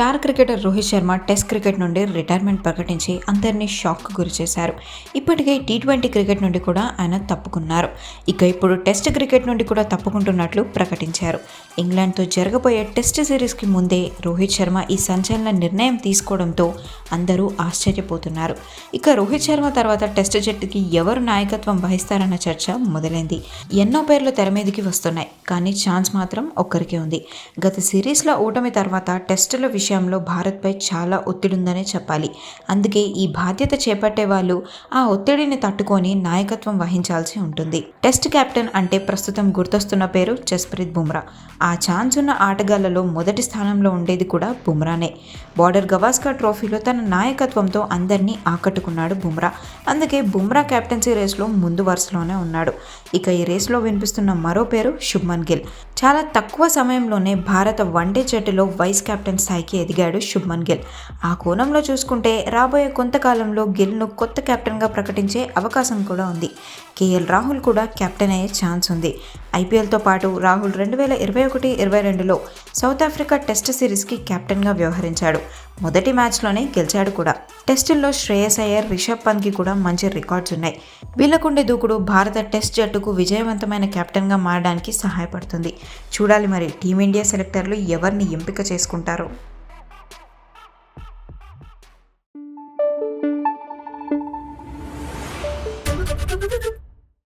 Star cricketer Rohit Sharma test cricket నుండి retirement ప్రకటించి అందరినీ షాక్కు గురిచేశారు ఇప్పటికే టీ ట్వంటీ క్రికెట్ నుండి కూడా ఆయన తప్పుకున్నారు. ఇక ఇప్పుడు టెస్ట్ క్రికెట్ నుండి కూడా తప్పుకుంటున్నట్లు ప్రకటించారు. ఇంగ్లాండ్తో జరగబోయే టెస్ట్ సిరీస్కి ముందే రోహిత్ శర్మ ఈ సంచలన నిర్ణయం తీసుకోవడంతో అందరూ ఆశ్చర్యపోతున్నారు. ఇక రోహిత్ శర్మ తర్వాత టెస్ట్ జట్టుకి ఎవరు నాయకత్వం వహిస్తారన్న చర్చ మొదలైంది. ఎన్నో పేర్లు తెర మీదకి వస్తున్నాయి. కానీ ఛాన్స్ మాత్రం ఒక్కరికే ఉంది. గత సిరీస్లో ఓటమి తర్వాత టెస్టుల విషయంలో భారత్పై చాలా ఒత్తిడి ఉందనే చెప్పాలి. అందుకే ఈ బాధ్యత చేపట్టే వాళ్ళు ఆ ఒత్తిడిని తట్టుకొని నాయకత్వం వహించాల్సి ఉంటుంది. టెస్ట్ కెప్టెన్ అంటే ప్రస్తుతం గుర్తొస్తున్న పేరు జస్ప్రీత్ బుమ్రా. ఆ ఛాన్స్ ఉన్న ఆటగాళ్ళలో మొదటి స్థానంలో ఉండేది కూడా బుమ్రానే. బార్డర్ గవాస్కర్ ట్రోఫీలో తన నాయకత్వంతో అందరినీ ఆకట్టుకున్నాడు బుమ్రా. అందుకే బుమ్రా కెప్టెన్సీ రేస్లో ముందు వరుసలోనే ఉన్నాడు. ఇక ఈ రేస్లో వినిపిస్తున్న మరో పేరు శుభ్మన్ శుభ్మన్ గిల్. చాలా తక్కువ సమయంలోనే భారత వన్డే జట్టులో వైస్ కెప్టెన్ స్థాయికి ఎదిగాడు శుభ్మన్ గిల్. ఆ కోణంలో చూసుకుంటే రాబోయే కొంతకాలంలో గిల్ను కొత్త కెప్టెన్గా ప్రకటించే అవకాశం కూడా ఉంది. కేఎల్ రాహుల్ కూడా కెప్టెన్ అయ్యే ఛాన్స్ ఉంది. ఐపీఎల్తో పాటు రాహుల్ రెండు వేల ఇరవై ఒకటి ఇరవై రెండులో సౌత్ ఆఫ్రికా టెస్ట్ సిరీస్కి కెప్టెన్గా వ్యవహరించాడు. మొదటి మ్యాచ్లోనే గెలిచాడు కూడా. టెస్టుల్లో శ్రేయస్ అయ్యర్ రిషబ్ పంత్కి కూడా మంచి రికార్డ్స్ ఉన్నాయి. వీళ్ళకుండే దూకుడు భారత టెస్ట్ జట్టుకు విజయవంతమైన కెప్టెన్గా మారడానికి సహాయపడుతుంది. చూడాలి మరి టీమిండియా సెలెక్టర్లు ఎవరిని ఎంపిక చేసుకుంటారు.